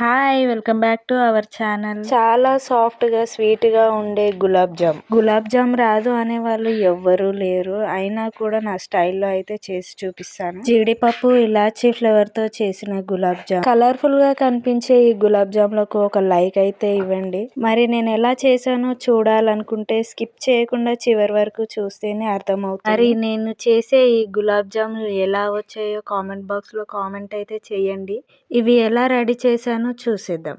Hi welcome back to our channel చాలా సాఫ్ట్గా స్వీట్గా ఉండే గులాబ్ జామ్. గులాబ్ జామ్ రాదు అనే వాళ్ళు ఎవ్వరూ లేరు. అయినా కూడా నా స్టైల్లో అయితే చేసి చూపిస్తాను. జీడిపప్పు ఇలాచీ ఫ్లేవర్తో చేసిన గులాబ్ జామ్. కలర్ఫుల్గా కనిపించే ఈ గులాబ్ జామ్లకు ఒక లైక్ అయితే ఇవ్వండి. మరి నేను ఎలా చేశానో చూడాలనుకుంటే స్కిప్ చేయకుండా చివరి వరకు చూస్తేనే అర్థమవుతుంది. మరి నేను చేసే ఈ గులాబ్ జాములు ఎలా వచ్చాయో కామెంట్ బాక్స్లో కామెంట్ అయితే చేయండి. ఇవి ఎలా రెడీ చేశానో చూసేద్దాం.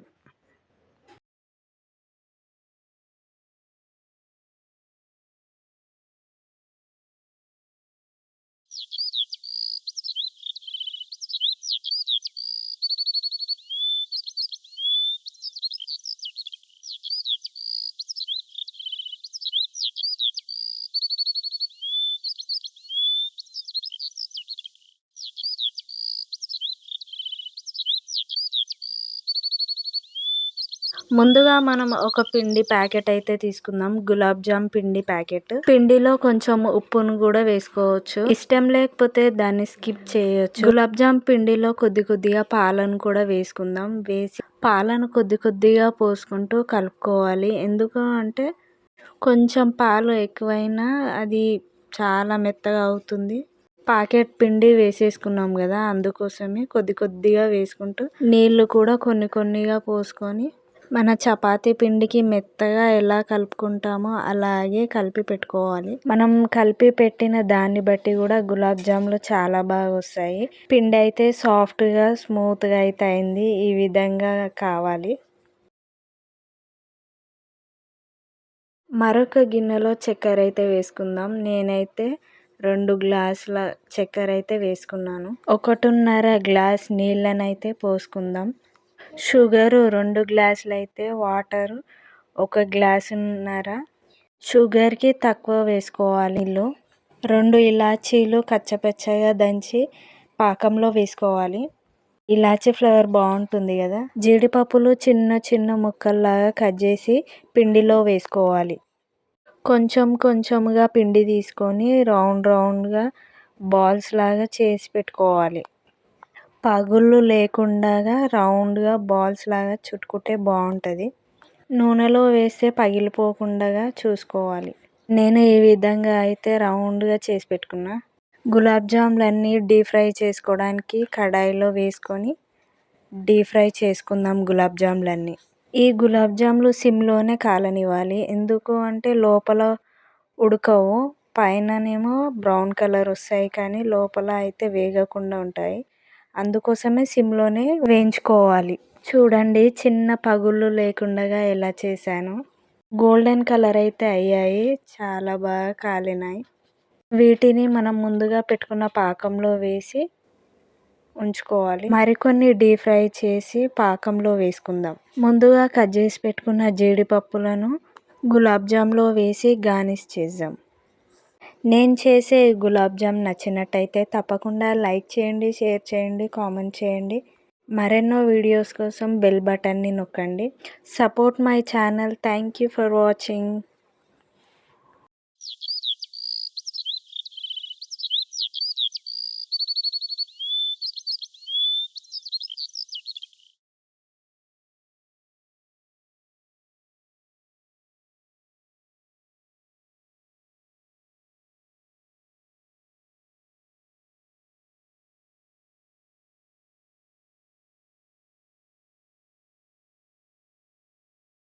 ముందుగా మనం ఒక పిండి ప్యాకెట్ అయితే తీసుకుందాం. గులాబ్ జామ్ పిండి ప్యాకెట్. పిండిలో కొంచెం ఉప్పును కూడా వేసుకోవచ్చు. ఇష్టం లేకపోతే దాన్ని స్కిప్ చేయొచ్చు. గులాబ్ జామ్ పిండిలో కొద్ది కొద్దిగా పాలను కూడా వేసుకుందాం. వేసి పాలను కొద్ది కొద్దిగా పోసుకుంటూ కలుపుకోవాలి. ఎందుకు అంటే కొంచెం పాలు ఎక్కువైనా అది చాలా మెత్తగా అవుతుంది. ప్యాకెట్ పిండి వేసేసుకున్నాం కదా అందుకోసమే కొద్ది కొద్దిగా వేసుకుంటూ నీళ్ళు కూడా కొన్ని కొన్నిగా పోసుకొని మన చపాతీ పిండికి మెత్తగా ఎలా కలుపుకుంటామో అలాగే కలిపి పెట్టుకోవాలి. మనం కలిపి పెట్టిన దాన్ని బట్టి కూడా గులాబ్ జాములు చాలా బాగా వస్తాయి. పిండి అయితే సాఫ్ట్గా స్మూత్గా అయితే అయింది. ఈ విధంగా కావాలి. మరొక గిన్నెలో చక్కెర అయితే వేసుకుందాం. నేనైతే రెండు గ్లాసుల చక్కెర అయితే వేసుకున్నాను. ఒకటిన్నర గ్లాస్ నీళ్ళనైతే పోసుకుందాం. షుగరు రెండు గ్లాసులు అయితే వాటర్ ఒక గ్లాసున్నర. షుగర్కి తక్కువ వేసుకోవాలి. నీళ్ళు రెండు ఇలాచీలు కచ్చపచ్చగా దంచి పాకంలో వేసుకోవాలి. ఇలాచీ ఫ్లేవర్ బాగుంటుంది కదా. జీడిపప్పులు చిన్న చిన్న ముక్కల్లాగా కట్ చేసి పిండిలో వేసుకోవాలి. కొంచెం కొంచెంగా పిండి తీసుకొని రౌండ్ రౌండ్గా బాల్స్ లాగా చేసి పెట్టుకోవాలి. పగుళ్ళు లేకుండా రౌండ్గా బాల్స్ లాగా చుట్టుకుంటే బాగుంటుంది నూనెలో వేస్తే పగిలిపోకుండా చూసుకోవాలి. నేను ఈ విధంగా అయితే రౌండ్గా చేసి పెట్టుకున్నా. గులాబ్ జాములన్నీ డీప్ ఫ్రై చేసుకోవడానికి కడాయిలో వేసుకొని డీప్ ఫ్రై చేసుకుందాం గులాబ్ జాములన్నీ. ఈ గులాబ్ జాములు సిమ్లోనే కాలనివ్వాలి. ఎందుకు అంటే లోపల ఉడకవు. పైననేమో బ్రౌన్ కలర్ వస్తాయి కానీ లోపల అయితే వేగకుండా ఉంటాయి. అందుకోసమే సిమ్లోనే వేయించుకోవాలి. చూడండి చిన్న పగుళ్ళు లేకుండా ఎలా చేశాను. గోల్డెన్ కలర్ అయితే అయ్యాయి చాలా బాగా కాలినాయి. వీటిని మనం ముందుగా పెట్టుకున్న పాకంలో వేసి ఉంచుకోవాలి. మరికొన్ని డీప్ ఫ్రై చేసి పాకంలో వేసుకుందాం. ముందుగా కట్ చేసి పెట్టుకున్న జీడిపప్పులను గులాబ్ జామ్లో వేసి గార్నిష్ చేద్దాం. నేను చేసే గులాబ్ జామ్ నచ్చినట్టయితే తప్పకుండా లైక్ చేయండి షేర్ చేయండి కామెంట్ చేయండి. మరెన్నో వీడియోస్ కోసం బెల్ బటన్ని నొక్కండి. Support my channel. Thank you for watching.